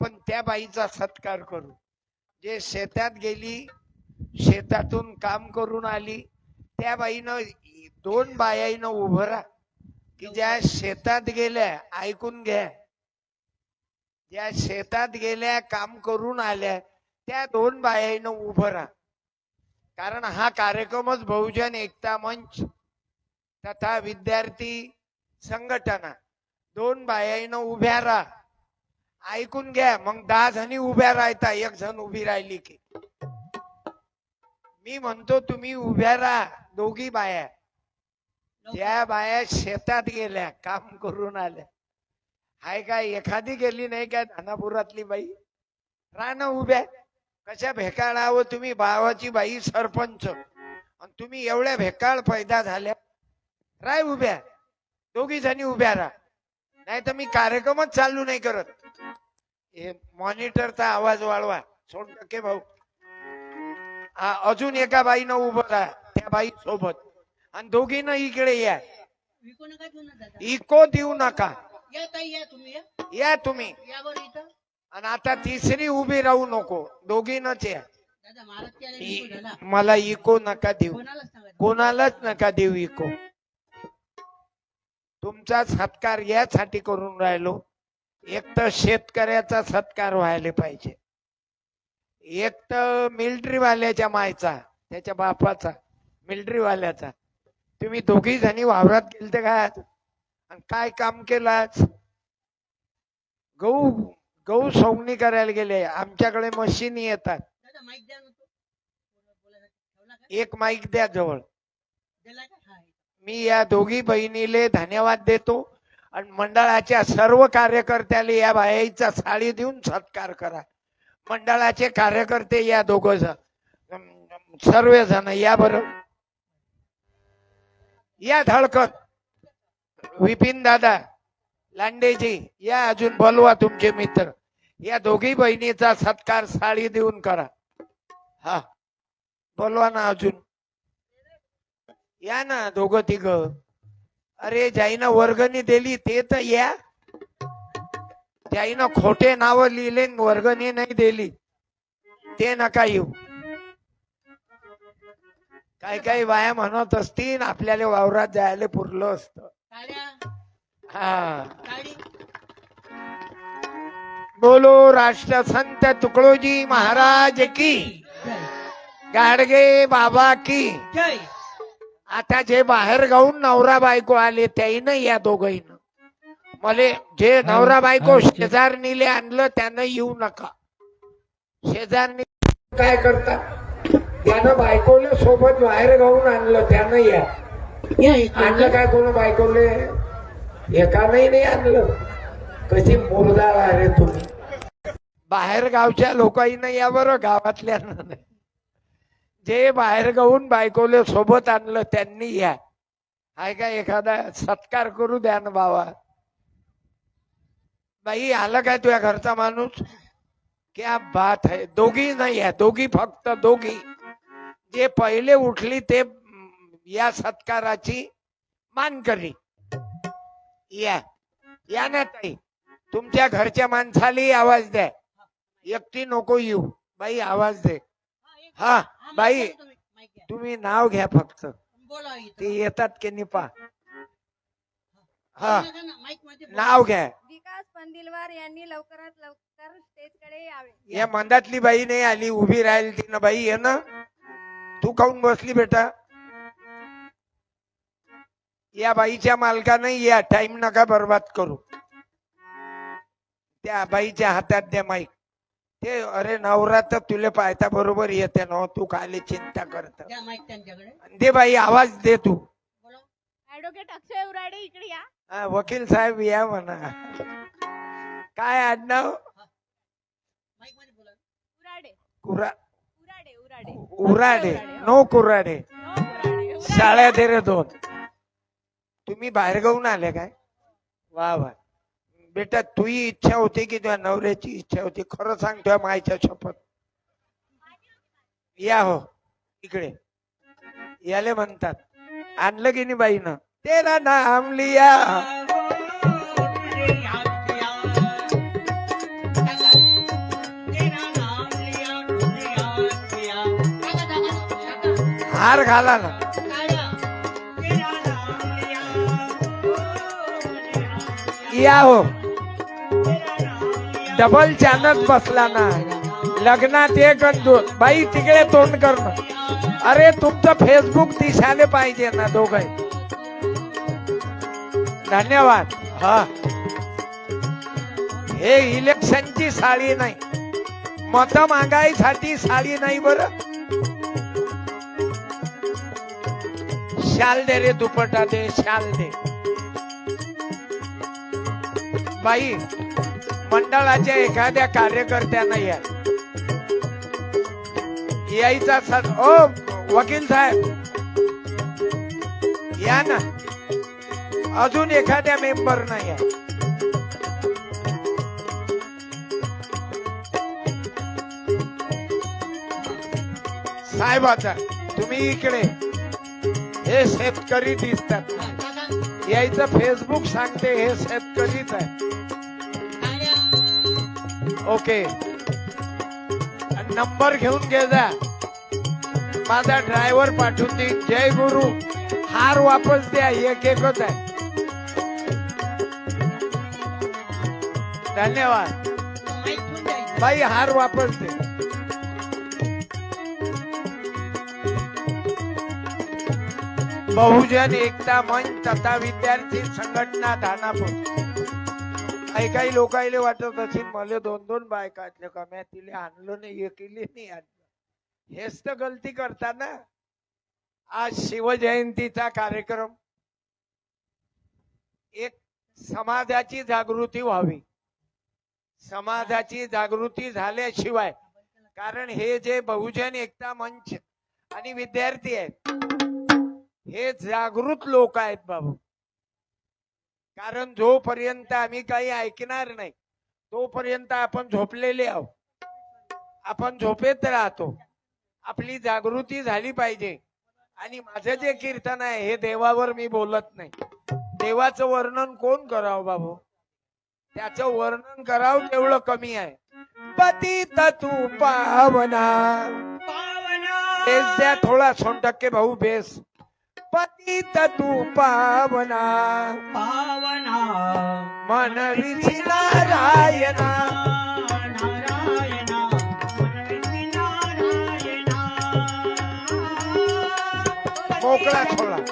आपण त्या बाईचा सत्कार करू. जे शेतात गेली शेतातून काम करून आली त्या बाईनं दोन बायाईनं उभं राहा. की ज्या शेतात गेल्या ऐकून घ्या. ज्या शेतात गेल्या काम करून आल्या त्या दोन बायाईनं उभं राहा. कारण हा कार्यक्रमच बहुजन एकता मंच तथा विद्यार्थी संघटना. दोन बायाईनं उभ्या राहा. ऐकून घ्या. मग दहा जणी उभ्या राहता एक जण उभी राहिली की. मी म्हणतो तुम्ही उभ्या राहा दोघी बाया. त्या बाया शेतात गेल्या काम करून आल्या. हाय काय एखादी गेली नाही काय धानापुरातली बाई? राहणं उभ्या. कशा भेकाळावं तुम्ही भावाची बाई सरपंच. आणि तुम्ही एवढ्या भेकाळ पैदा झाल्या. राय उभ्या. दोघी जणी उभ्या राहा. नाही तर मी कार्यक्रमच चालू नाही करत. हे मॉनिटरचा आवाज वाढवा. सोड टक्के भाऊ. हा, अजून एका बाईनं उभं राहा. त्या बाई सोबत आणि दोघीनं इकडे या. इको देऊ नका. या तुम्ही आणि आता तिसरी उभी राहू नको. दोघीनच या. मला इको नका देऊ. कोणालाच नका देऊ. इको. तुमचा सत्कार यासाठी करून राहिलो. एक तर शेतकऱ्याचा सत्कार व्हायला पाहिजे. एक तर मिलिटरी वाल्याच्या मायचा त्याच्या बापाचा मिलिटरी वाल्याचा तुम्ही दोघी जणी वावरात गेलते का? आज? आणि काय काम केलं आज गहू गहू सोंगणी करायला गेले. आमच्याकडे मशीन येतात. एक माईक द्या जवळ. मी या दोघी बहिणीले धन्यवाद देतो. आणि मंडळाच्या सर्व कार्यकर्त्याला या बाईचा साडी देऊन सत्कार करा. मंडळाचे कार्यकर्ते या दोघ सर्व जण या बर. या धडकत विपिन दादा लांडेजी या अजून बोलवा तुमचे मित्र. या दोघी बहिणीचा सत्कार साडी देऊन करा. हा. बोलवा ना अजून. या ना दोघं तिघ. अरे ज्याईनं वर्गणी दिली ते तर या. ज्याईनं खोटे नाव लिहिले वर्गणी नाही दिली. ते नका येऊ. काही काही बाया म्हणत असतील आपल्याला वावरात जायला पुरलं असतं. हा. बोलो राष्ट्रसंत तुकडोजी महाराज की. गाडगे बाबा की. जय. आता जे बाहेर गाऊन नवरा बायको आले त्याईनं या दोघीनं मले जे नवरा बायको शेजारणीले आणलं त्यानं येऊ नका. शेजारनी काय करतात? त्यानं बायकोले सोबत बाहेर गाऊन आणलं त्यानं या. आणलं काय कोण बायकोले? एकानंही नाही आणलं. कशी मुरदाळ आहे रे तुम्ही. बाहेर गावच्या लोकांना या बरं गावातल्या ते जे बाहेर गाऊन बायकोले सोबत आणलं त्यांनी या. आहे का एखादा सत्कार करू द्या ना बाबा. बाई आलं काय तुझ्या घरचा माणूस? क्या बात है. दोघी नाही आहे दोघी फक्त दोघी. जे पहिले उठली ते या सत्काराची मान करी. या. या ना ताई. तुमच्या घरच्या माणसालाही आवाज द्या. एकटी नको येऊ. बाई आवाज दे. हा, बाई तुम्ही, नाव घ्या फक्त. ते येतात की निपा हा. ना. नाव घ्या. विकास पंदिलवार यांनी लवकरात लवकर स्टेजकडे यावे. या मंदातली बाई नाही आली उभी राहिली तिनं. बाई ये ना. तू काऊन बसली बेटा. या बाईच्या मालकाने या. टाइम नका बर्बाद करू. त्या बाईच्या हातात द्या माईक ते अरे नवरा तर तुले पाहता बरोबर येते ना तू काले चिंता करत. द्या माईक त्यांच्याकडे. दे बाई आवाज दे तू. ऍडव्होकेट अक्षय उराडे इकडे या. हा, वकील साहेब या म्हणा. काय आडनाव? माईकमध्ये बोला. उराडे. कुरा उराडे उराडे. उराडे. नो कुराडे. हो. उराडे, उराडे. दे रे दोन. तुम्ही बाहेर गाऊन आले काय? वा वा. बेटा तुझी इच्छा होती की तुझ्या नवऱ्याची इच्छा होती. खरं सांग तुझ्या मायच्या शपथ. या हो इकडे. याले म्हणतात आणलं की नाही बाईनं? तेरा नाम लिया. हार घाला ना. या हो. डबल चॅनल बसला ना लग्नात एक दोन बाई तिकडे तोंड करणं. अरे तुमचं फेसबुक दिसायला पाहिजे ना दोघं धन्यवाद. हा. हे इलेक्शनची साडी नाही. मत मागायसाठी साडी नाही बर. शाल दे रे दुपटा दे शाल दे. बाई मंडळाच्या एखाद्या कार्यकर्त्यांना या. यायचा सर ओ वकील साहेब. या ना. अजून एखाद्या मेंबर नाही आहे साहेब आता तुम्ही इकडे. हे शेतकरी दिसतात. यायचं फेसबुक सांगते हे शेतकरीच आहे. ओके. नंबर घेऊन घे जा. माझा ड्रायव्हर पाठवून दे. जय गुरु. हार वापस द्या. एक एकच आहे. धन्यवाद. बाई हार वापस दे. बहुजन एकता मंच तथा विद्यार्थी संघटना दानापूर. काही काही लोकायले वाटत असेल मला दोन दोन बायका असल्या का तिले आणलं नाही एकीले नाही आणलं. हेच तर गलती करता ना आज शिवजयंतीचा कार्यक्रम. एक समाजाची जागृती व्हावी. समाजाची जागृती झाल्याशिवाय कारण हे जे बहुजन एकता मंच आणि विद्यार्थी आहेत हे जागृत लोक आहेत बाबू. कारण जोपर्यंत आम्ही काही ऐकणार नाही तोपर्यंत आपण झोपलेले आहोत आपण झोपेत राहतो. आपली जागृती झाली पाहिजे. आणि माझं जे कीर्तन आहे हे देवावर मी बोलत नाही. देवाचं वर्णन कोण करावं बाबू? त्याचं वर्णन करावं तेवढं कमी आहे. पतित तू पावना. बेस द्या थोडा सोन टक्के भाऊ बेस पतित तू पावना. पावना. मन विधी नारायणा. मोकळा थोडा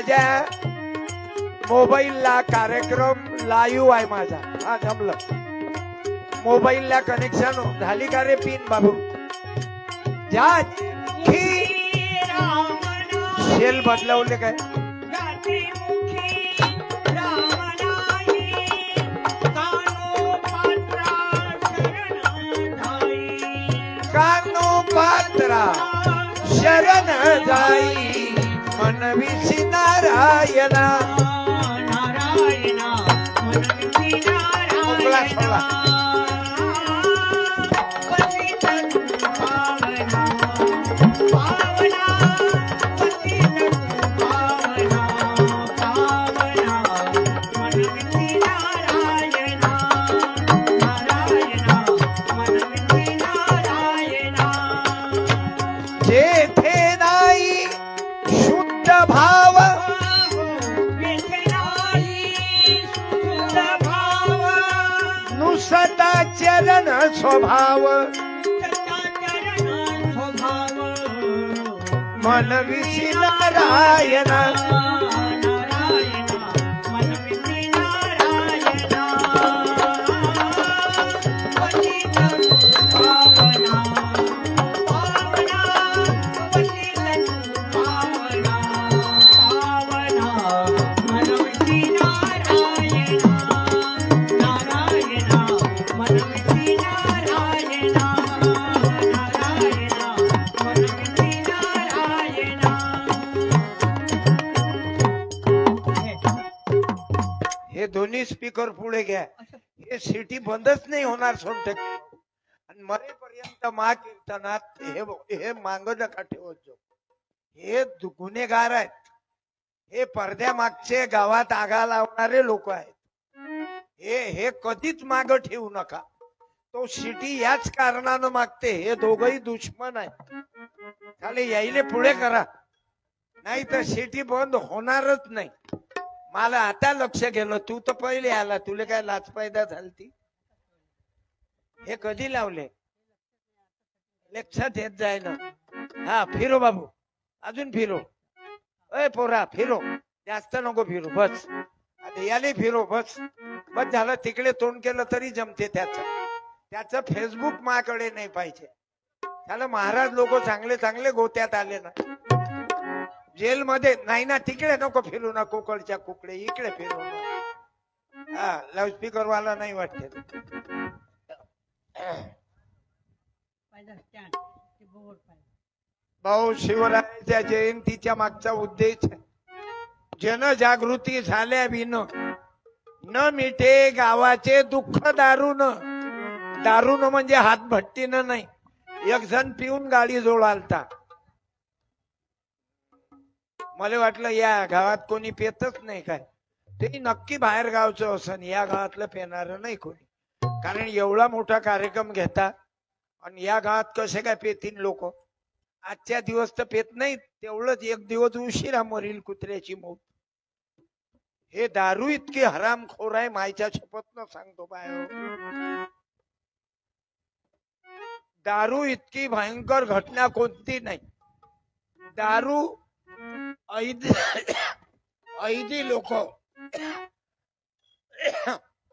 माझ्या मोबाईलला कार्यक्रम लाईव्ह आहे माझा. हा जमलं. मोबाईलला कनेक्शन झाली का रे पिन बाबू? ज्या शेल बदलवले काय? कानो पात्रा शरण जाई. मन विशी नारायणा मोकळा सोडा. स्वभाव मन विशी नारायणा। स्पीकर पुढे घ्या. हे सिटी बंदच नाही होणार सोडत आणि मरेपर्यंत मा कीर्तनात हे हे मांग नका ठेवत हे गुन्हेगार आहेत. हे पडद्या मागचे गावात आगा लावणारे लोक आहेत. हे हे कधीच माग ठेवू नका. तो सिटी याच कारणानं मागते हे दोघही दुश्मन आहेत. खाली यायले पुढे करा. नाही तर सिटी बंद होणारच नाही. मला आता लक्ष गेलं. तू तर पहिले आला. तुला काय लाच पैदा झालती? हे कधी लावले? लक्षात येत जाय ना हा फिरो बाबू. अजून फिरो. अय पोरा फिरो. जास्त नको फिरू. बस. आता याले फिरो बस. बस झालं. तिकडे तोंड केलं तरी जमते त्याच. त्याच फेसबुक माकडे नाही पाहिजे. त्याला महाराज लोक चांगले चांगले गोत्यात आले ना. जेलमध्ये नाही ना तिकडे नको फिरू ना कोकळच्या कुकडे इकडे फिरू ना हा लाऊडस्पीकर वाला नाही वाटते भाऊ शिवरायाच्या जयंतीच्या मागचा उद्देश आहे. जनजागृती झाल्या विन न मिठे गावाचे दुःख दारून दारून म्हणजे हातभट्टीनं नाही एक जण पिऊन गाडी जोडालता मला वाटलं या गावात कोणी पेतच नाही काय. ते नक्की बाहेर गावचं असं या गावातलं पेणार नाही कोणी. कारण एवढा मोठा कार्यक्रम घेता आणि या गावात कसे काय पेतील लोक. आजच्या दिवस तर पेत नाही तेवढंच एक दिवस उशिरा मरील कुत्र्याची मौत. हे दारू इतकी हरामखोर आहे मायच्या शपथनं सांगतो बाय. दारू इतकी भयंकर घटना कोणती नाही. दारू ऐदी ऐदी लोक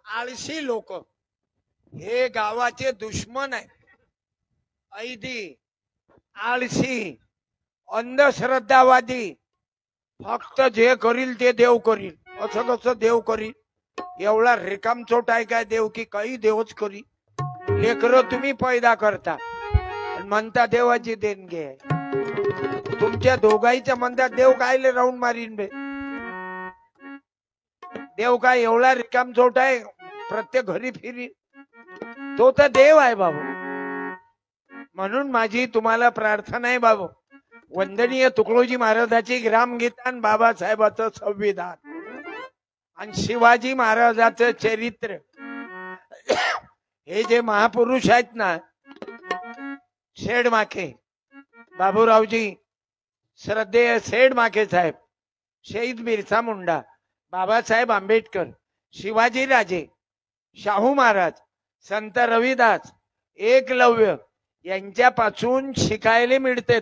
आळशी लोक हे गावाचे दुश्मन आहे ऐदी आळशी अंधश्रद्धावादी फक्त जे करील ते देव करील असं कसं देव करील एवढा रिकाम चोट आहे काय देव की काही देवच करी लेकर तुम्ही पैदा करता म्हणता देवाची देणगी आहे तुमच्या दोघाईच्या म्हणतात देव कायले राऊंड मारीन बे. देव काय एवढा रिकाम चोट आहे प्रत्येक घरी फिरी तो तर देव आहे बाबू. म्हणून माझी तुम्हाला प्रार्थना आहे बाबू. वंदनीय तुकडोजी महाराजाची ग्रामगीता आणि बाबासाहेबाचं संविधान. आणि शिवाजी महाराजाचं चरित्र. हे जे महापुरुष आहेत ना शेड माखे बाबूरावजी श्रद्धेय सेठ माखे साहेब शहीद बिरसा मुंडा बाबासाहेब आंबेडकर शिवाजीराजे शाहू महाराज संत रविदास एकलव्य यांच्यापासून शिकायला मिळते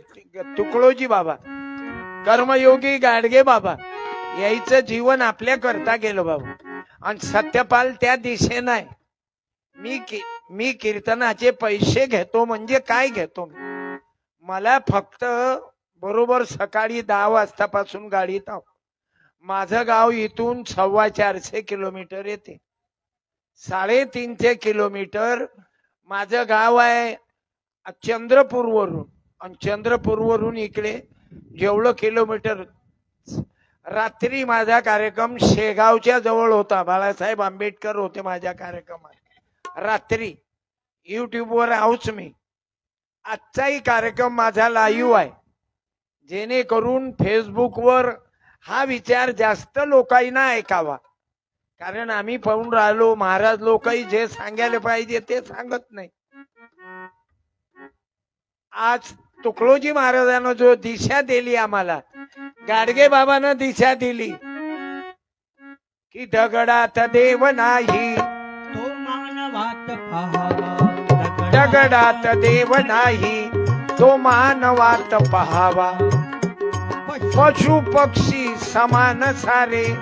तुकडोजी बाबा कर्मयोगी गाडगे बाबा यायचं जीवन आपल्या करता गेलं बाबा आणि सत्यपाल त्या दिशेनं आहे मी की मी कीर्तनाचे पैसे घेतो म्हणजे काय घेतो मी? मला फक्त बरोबर सकाळी दहा वाजतापासून गाडीत आहो माझं गाव इथून सव्वा चारशे किलोमीटर येते. साडेतीनशे किलोमीटर माझं गाव आहे चंद्रपूरवरून. आणि चंद्रपूरवरून इकडे जेवढं किलोमीटर रात्री माझा कार्यक्रम शेगावच्या जवळ होता. बाळासाहेब आंबेडकर होते माझ्या कार्यक्रमात. रात्री युट्यूबवर आहोच मी. आजचाही कार्यक्रम माझा लाईव्ह आहे. जेणेकरून फेसबुकवर हा विचार जास्त लोकांना ऐकावा. कारण आम्ही पाहून राहिलो महाराज लोकही जे सांगायला पाहिजे ते सांगत नाही. आज तुकडोजी महाराजानं जो दिशा दिली आम्हाला गाडगे बाबानं दिशा दिली की दगडात देव नाही. तो मानवात दगडात देव नाही तो मानवात पहावा. पशु पक्षी समान सारे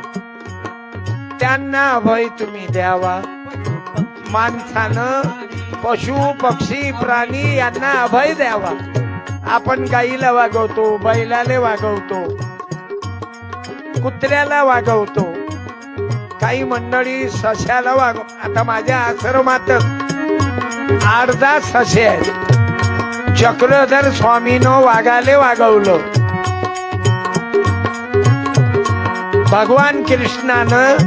त्यांना भय तुम्ही द्यावा. माणसानं पशु पक्षी प्राणी यांना अभय द्यावा. आपण गाईला वागवतो बैलाले वागवतो कुत्र्याला वागवतो. काही मंडळी सश्याला वागव आता माझ्या आश्रमातच दहा ससे आहेत. चक्रधर स्वामीनं वाघाले वागवलं. भगवान कृष्णानं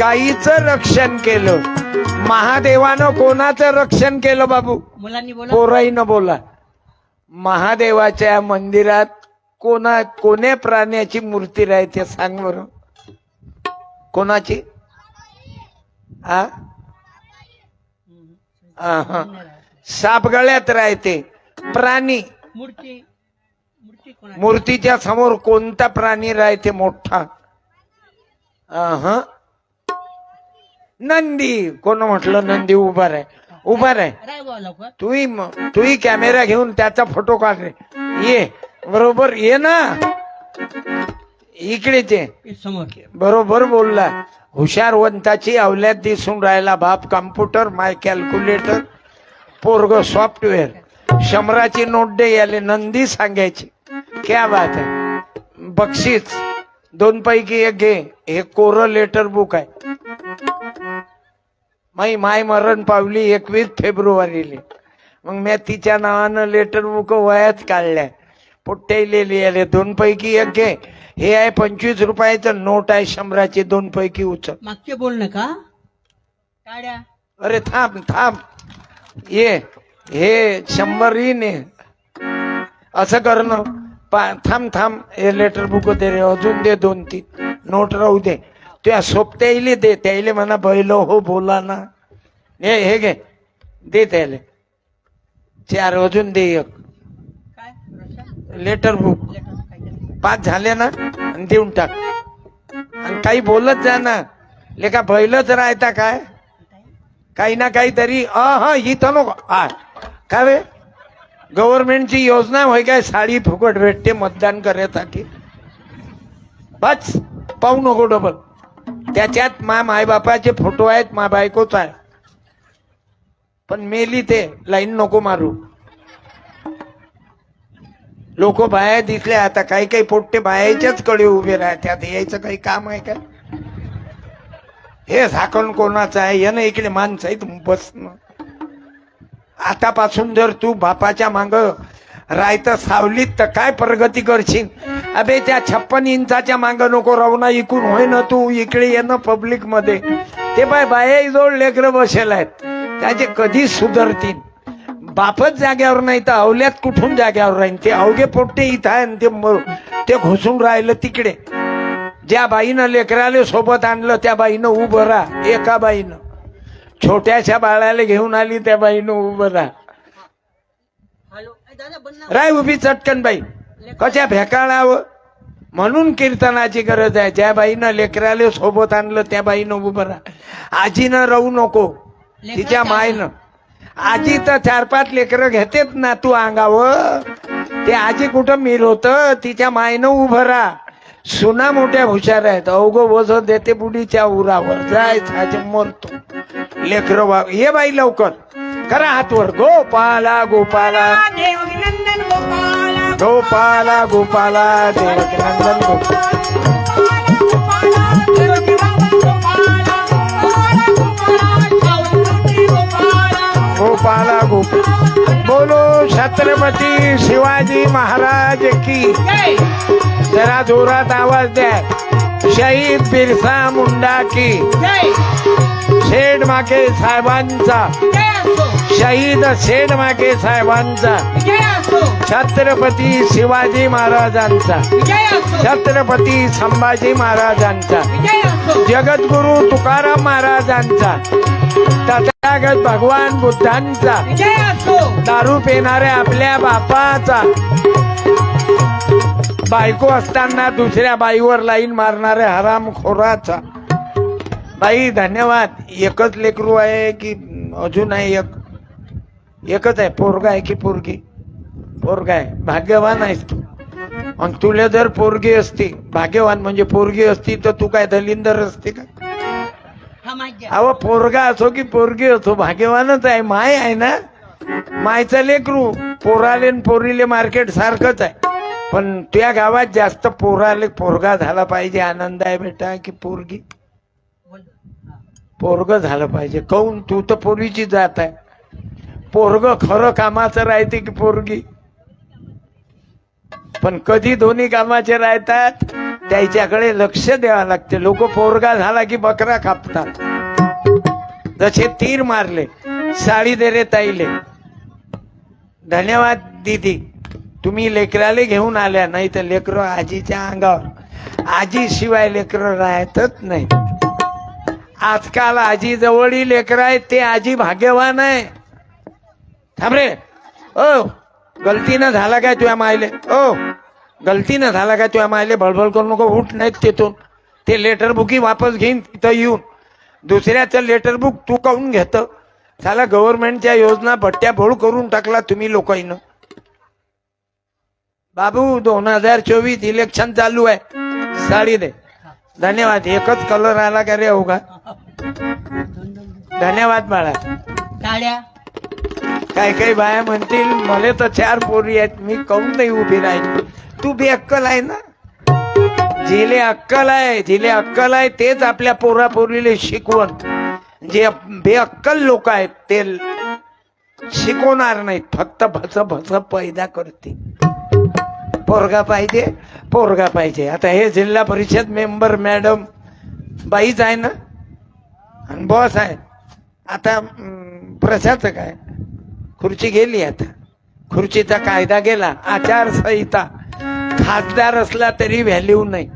गाईचं रक्षण केलं. महादेवानं कोणाचं रक्षण केलं बाबू? मुलांनी बोला. पोराईनं बोला. महादेवाच्या मंदिरात कोणा कोण्या प्राण्याची मूर्ती राहते सांग बरं. कोणाची? आ? हा सापगळ्यात राहते. प्राणी. मूर्ती. मूर्तीच्या समोर कोणता प्राणी राहते मोठा. नंदी. कोण म्हटलं? नंदी उभा राय उभा लवकर. तूही तूही कॅमेरा घेऊन त्याचा फोटो काढ रे. ये. बरोबर? ये ना. हे समोर. बरोबर बोलला हुशारवंताची अवल्यात दिसून राहिला बाप कम्प्युटर माय कॅल्क्युलेटर पोरग सॉफ्टवेअर शंभराची नोट दे याले नंदी सांगायची. क्या बात आहे बक्षीस. दोन पैकी एक घे. हे कोरं लेटर बुक आहे. माई माय मरण पावली एकवीस फेब्रुवारीले. मग मी तिच्या नावानं लेटर बुक वयात काढल्या. पोट्टे आले दोन पैकी एक घे. हे आहे पंचवीस रुपयाचं नोट आहे शंभराची दोन पैकी उचल. मागचे बोलणं का? काड्या. अरे थांब थांब. ये हे शंभर ने असं करणं पा थांब थांब. हे लेटर बुक दे रे अजून दे दोन तीन. नोट राहू दे. तुया सोबत्याईले दे त्याईले म्हणा बैल हो बोला ना. हे हे घे. दे त्याले चार अजून दे एक. काय? Letter book. पाच झाले ना आणि देऊन टाक. आणि काही बोलत जा ना. लेका बैलच राहता काय? काही ना काहीतरी अ हा इथं नको आ काय वे? गव्हर्नमेंटची योजना होय काय? साडी फुकट भेटते मतदान करण्यासाठी. बस पाहू नको डबल. त्याच्यात मा मायबापाचे फोटो आहेत मा बायकोच आहे. पण मेली ते लाईन नको मारू. लोक बाया दिसले आता काही काही पोट्टे बायाच्याच कडे उभे राहतात यायचं काही काम आहे का? हे झाकण कोणाचं आहे? यानं इकडे माणसं आहेत बसन आतापासून जर तू बापाच्या माग रायत सावलीत तर काय प्रगती करशील? अबे त्या छप्पन इंचाच्या माग नको राहू ना इकून होय ना तू इकडे ये ना पब्लिकमध्ये. ते बाय बाया जोड लेकर बसेल आहेत. त्याचे कधी सुधरतील. बापच जाग्यावर नाही तर अवल्यात कुठून जाग्यावर राहील ते अवघे पोट्टे इथं आहे ते ते घुसून राहिलं तिकडे. ज्या बाईनं लेकराले सोबत आणलं त्या बाईनं उभं राहा. एका बाईनं. छोट्याशा बाळाला घेऊन आली त्या बाईनं उभं राहा. राय उभी चटकन बाई. कशा भेकाळावं? म्हणून कीर्तनाची गरज आहे. ज्या बाईनं लेकराले सोबत आणलं त्या बाईनं उभं राहा. आजीनं राहू नको. तिच्या मायनं. आजी तर चार पाच लेकरं घेतेत ना तू अंगावर. ते आजी कुठं मिर होत? तिच्या मायनं उभं राहा. सुना मोठ्या हुशार आहेत. अवघ वज देते बुडीच्या उरावर. जाय साजे मरतो. लेकर ये बाई लवकर. करा हातवर. गोपाला गोपाला. गोपाला. गोपाला गोपाला. देवकी नंदन गोपाल. बोलो छत्रपती शिवाजी महाराज की. जरा जोरात आवाज द्या. शहीद बिरसा मुंडा की. शेड माके साहेबांचा. शहीद शेड माके साहेबांचा. छत्रपती शिवाजी महाराजांचा. छत्रपती संभाजी महाराजांचा. जगद्गुरु तुकाराम महाराजांचा. तथागत भगवान बुद्धांचा. दारू पिणाऱ्या आपल्या बापाचा. बायको असताना दुसऱ्या बाईवर लाईन मारणाऱ्या हराम खोराचा बाई धन्यवाद. एकच लेकरू आहे की अजून आहे एक? एकच आहे. पोरगा आहे की पोरगी? पोरगा आहे. भाग्यवान आहेस तू. आणि तुला जर पोरगी असती भाग्यवान म्हणजे पोरगी असती तर तू काय दलिंदर असते का? अहो पोरगा असो की पोरगी असो भाग्यवानच आहे माय आहे ना? मायचा लेकरू पोराले पोरीले मार्केट सारखंच आहे. पण तुझ्या गावात जास्त पोराले पोरगा झाला पाहिजे आनंद आहे बेटा की पोरगी? पोरग झालं पाहिजे. कौन तू तर पोरीची जात आहे. पोरग खरं कामाचं राहते की पोरगी? पण कधी दोन्ही कामाचे राहतात त्याच्याकडे लक्ष द्यावं लागते. लोक पोरगा झाला की बकरा कापतात. जसे तीर मारले साडी दे रे ताईले. धन्यवाद दीदी. तुम्ही लेकराले घेऊन आल्या नाही तर लेकर आजीच्या अंगावर. आजी शिवाय लेकर राहतच नाही. आजकाल आजी जवळी लेकर आहेत ते आजी भाग्यवान आहे. थांब रे. ओ गलतीनं झाला काय तुझ्या मायले? ओ गलतीनं झाला काय तुझ्या मायले? भळभळ करू नको उठ नाहीत तिथून. ते लेटर बुकी वापस घेईन तिथं येऊन. दुसऱ्याचं लेटर बुक तू काऊन घेतं. झाला गव्हर्नमेंटच्या योजना भट्ट्या भोळ करून टाकला तुम्ही लोकांना. बाबू दोन हजार चोवीस इलेक्शन चालू आहे. साडी दे. धन्यवाद. एकच कलर आला का रे हो का धन्यवाद बाळा. काय काही बाया म्हणतील मला तर चार पोरी आहेत मी काऊन नाही उभी राहील तू बी अक्कल आहे ना? जिले अक्कल आहे जिले अक्कल आहे तेच आपल्या पोरा पोरीले शिकवण जे बेअक्कल लोक आहेत ते शिकवणार नाहीत फक्त भस भस पैदा करते पोरगा पाहिजे पोरगा पाहिजे. आता हे जिल्हा परिषद मेंबर मॅडम बाईच आहे ना? आणि बॉस आहे. आता प्रशासक आहे. खुर्ची गेली आता. खुर्चीचा कायदा गेला आचारसंहिता. खासदार असला तरी व्हॅल्यू नाही.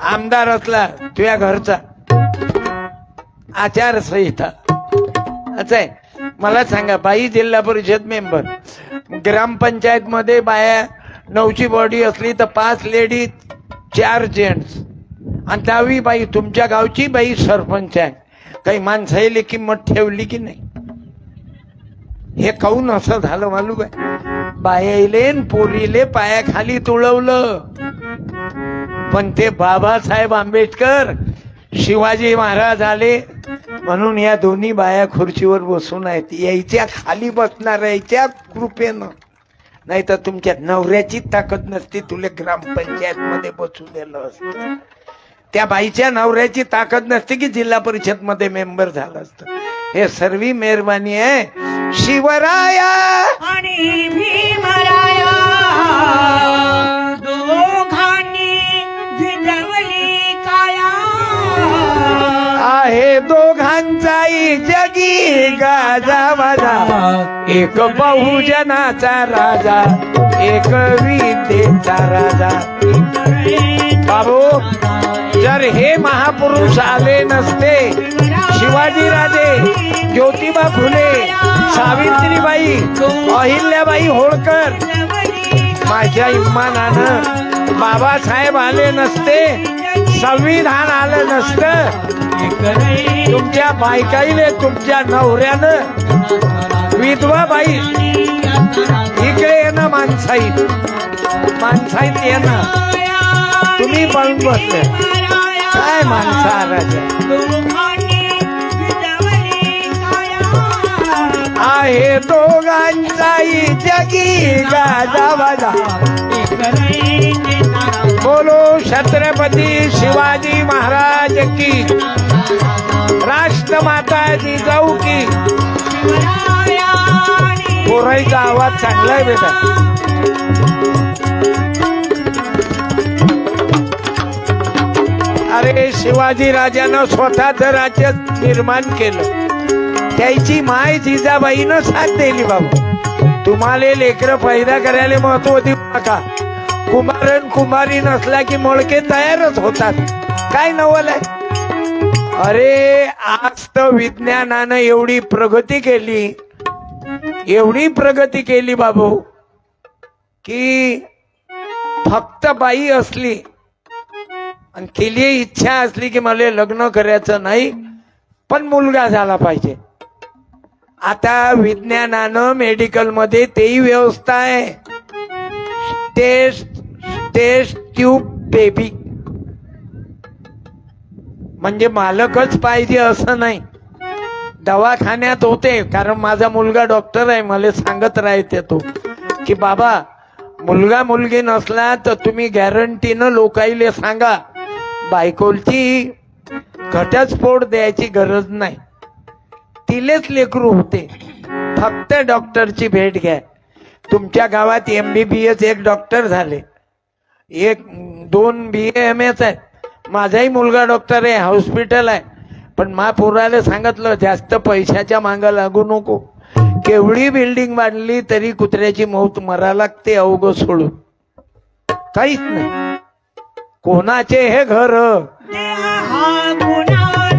आमदार असला तुझ्या घरचा. आचारसंहिता. असं आहे. मला सांगा बाई जिल्हा परिषद मेंबर ग्रामपंचायत मध्ये बाया नऊची बॉडी असली तर पाच लेडीज चार जेंट्स आणि त्यावी बाई तुमच्या गावची बाई सरपंच आहे. काही माणसाईले किंमत ठेवली की नाही? हे काऊन असं झालं मालूम आहे? बायाले पोरीले पायाखाली तुळवलं. पण ते बाबासाहेब आंबेडकर शिवाजी महाराज आले म्हणून या दोन्ही बाया खुर्चीवर बसून आहेत. यायच्या खाली बसणार यायच्या कृपेनं. नाही तर तुमच्या नवऱ्याची ताकद नसती तुले ग्रामपंचायत मध्ये बसू दिलं असतं. त्या बाईच्या नवऱ्याची ताकद नसते की जिल्हा परिषदमध्ये मेंबर झालं असतं. हे सर्वी मेहरबानी आहे. शिवराया! आणि भीमराया दोघांनी भिजवली काया. आहे दोघांचाही जगी एक बहुजनाचा राजा एक विद्येचा राजा. बाबू जर हे महापुरुष आले नसते शिवाजी राजे ज्योतिबा फुले सावित्रीबाई अहिल्याबाई होळकर माझ्या इम्मानानं बाबासाहेब आले नसते संविधान आलं नसतं. तुमच्या बायकाईने तुमच्या नवऱ्यानं विधवा बाई इकडे येणं माणसाईत माणसाईत येणं तुम्ही पण बसले. काय माणसा राजा? आहे दोघांचाही जगी गाजा वाजा बोलो छत्रपती शिवाजी महाराज की. राष्ट्रमाता जिजाऊ की पोराईचा आवाज चांगला आहे बेटा. अरे शिवाजी राजानं स्वतःच राज्य निर्माण केलं त्याची माय जिजाबाईनं साथ दिली बाबू. तुम्हाला लेकर पैदा करायला महत्त्व देऊ नका. कुमारन कुमारी नसला की मोळके तयारच होतात. काय नवल आहे? अरे आज तर विज्ञानानं एवढी प्रगती केली एवढी प्रगती केली बाबू की फक्त बाई असली आणि केली इच्छा असली की मला लग्न करायचं नाही पण मुलगा झाला पाहिजे. आता विज्ञानानं मेडिकलमध्ये तेही व्यवस्था आहे. टेस्ट टेस्ट ट्यूब बेबी म्हणजे मालकच पाहिजे असं नाही. दवाखान्यात होते कारण माझा मुलगा डॉक्टर आहे मला सांगत राहते तो की बाबा मुलगा मुलगी नसला तर तुम्ही गॅरंटीनं लोकाईले सांगा. बायकोलची घटस्फोट द्यायची गरज नाही. तिलेच लेकरू होते. फक्त डॉक्टरची भेट घ्या. तुमच्या गावात एम बी बी एस एक डॉक्टर झाले. एक दोन बी एम एस आहेत. माझाही मुलगा डॉक्टर आहे हॉस्पिटल आहे. पण मा पोराला सांगितलं जास्त पैशाच्या मागं लागू नको. केवढी बिल्डिंग बांधली तरी कुत्र्याची मौत मरा लागते अवघ सोडून. काहीच नाही. कोणाचे हे घर?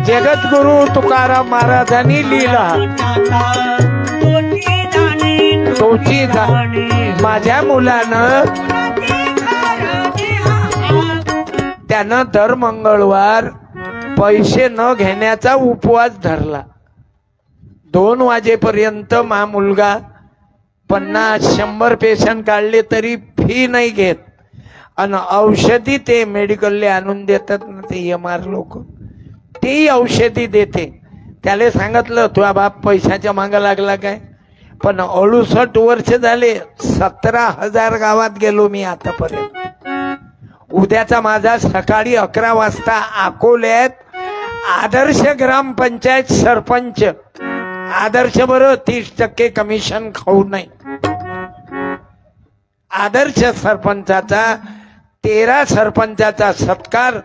जगद्गुरु तुकाराम महाराजांनी लिहिला. तोची जा माझ्या मुलानं त्यानं दर मंगळवार पैसे न घेण्याचा उपवास धरला. दोन वाजेपर्यंत मा मुलगा पन्नास शंभर पेशंट काढले तरी फी नाही घेत. आणि औषधी ते मेडिकलले आणून देतात ना ते एम आर लोक. तेही औषधी देते. त्याला सांगितलं तुझा बाप पैशाच्या मागा लागला काय? पण अडुसठ वर्ष झाले सतरा हजार गावात गेलो मी आतापर्यंत. उद्याचा माझा सकाळी अकरा वाजता अकोल्यात आदर्श ग्रामपंचायत सरपंच. आदर्श बरं तीस टक्के कमिशन खाऊ नाही आदर्श सरपंचाचा तेरा सरपंचाचा सत्कार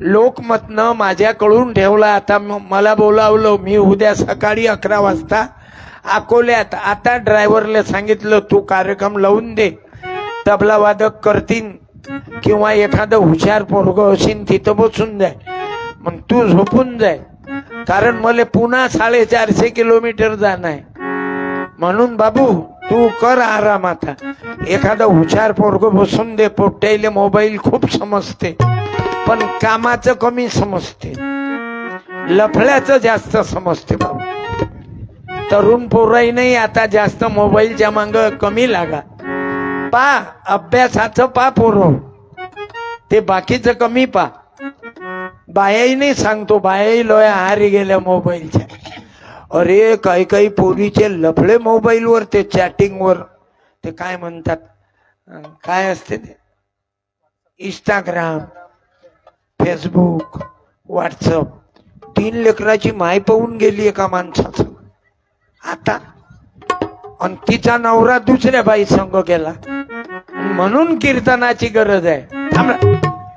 लोकमतनं माझ्याकडून ठेवला. आता मला बोलावलं मी उद्या सकाळी अकरा वाजता अकोल्यात. आता ड्रायव्हरला सांगितलं तू कार्यक्रम लावून दे. तबला वादक करतीन किंवा एखादं हुशार पोरग असेल तिथं बसून जाय मग तू झोपून जाय. कारण मला पुन्हा साडेचारशे किलोमीटर जाणं आहे. म्हणून बाबू तू कर आराम आता एखादा हुशार पोरग बसून दे पोट्याले मोबाईल खूप समजते पण कामाचं कमी समजते. लफड्याचं जास्त समजते बाबा. तरुण पोराही नाही आता जास्त मोबाईलच्या मांग कमी लागा. पा अभ्यासाचं पा पोरं. ते बाकीचं कमी पा. बायाही नाही सांगतो बायाही लोया हारी गेल्या मोबाईलच्या. अरे काही काही पोरीचे लफडे मोबाईलवर ते चॅटिंगवर. ते काय म्हणतात? काय असते ते? इंस्टाग्राम फेसबुक व्हॉट्सअप तीन लेकराची माय पाहून गेली एका माणसाचं. आता? आणि तिचा नवरा दुसऱ्या बाई संघ केला म्हणून कीर्तनाची गरज आहे. थांब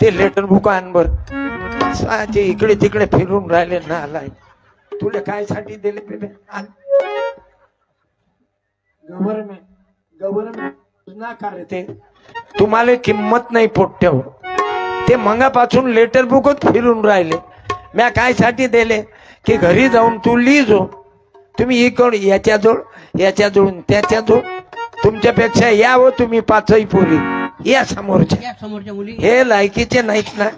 ते लेटर बुक आणबर साजे इकडे तिकडे फिरून राहिले ना आलाय तुला काय साठी दिले आण गव्हर्नमेंट गव्हर्नमेंट योजना काढते तुम्हाला किंमत नाही पोट्यावर ते मंगापासून लेटर बुकच फिरून राहिले. म्या काय साठी दिले? की घरी जाऊन तू लिहिजो तुम्ही इकडून याच्या जोड याच्या जोडून त्याच्या जोड तुमच्यापेक्षा या हो तुम्ही पाचही पोरी. या समोरच्या. या समोरच्या मुली. हे लायकीचे नाहीत ना.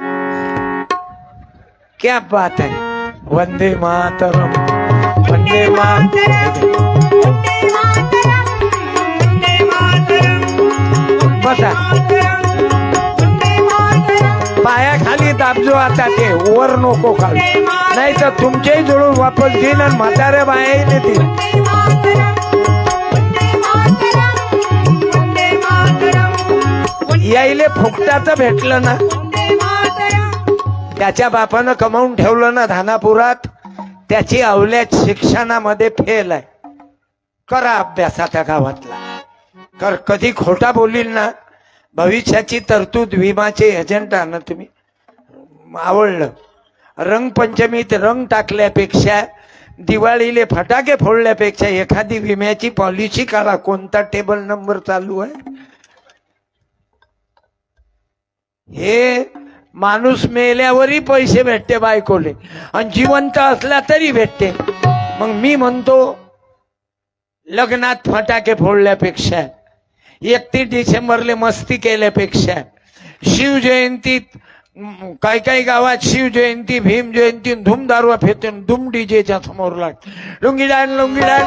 क्या बात आहे. वंदे मातरम वंदे मातरम. बसा. पायाखाली दाबजो आता ते वर नको खाली नाही तर तुमच्याही जुळून वापस घेईन आणि म्हाताऱ्या बायाही नेतील. यायले फुकटाचं भेटलं ना. त्याच्या बापानं कमावून ठेवलं ना धानापुरात त्याची अवल्यात शिक्षणामध्ये फेल आहे. करा अभ्यास आता गावातला. कर कधी खोटा बोलील ना भविष्याची तरतूद विमाचे एजंट ना तुम्ही. आवडलं. रंगपंचमीत रंग टाकल्यापेक्षा दिवाळीले फटाके फोडल्यापेक्षा एखादी विम्याची पॉलिसी काढा. कोणता टेबल नंबर चालू आहे? हे माणूस मेल्यावरही पैसे भेटते बायकोले. आणि जिवंत असला तरी भेटते. मग मी म्हणतो लग्नात फटाके फोडल्यापेक्षा एकतीस डिसेंबरले मस्ती केल्यापेक्षा शिवजयंतीत काही काही गावात शिवजयंती भीम जयंती धूम फेतून धूम डीजेच्या समोर लाग लुंगी डान लुंगी डान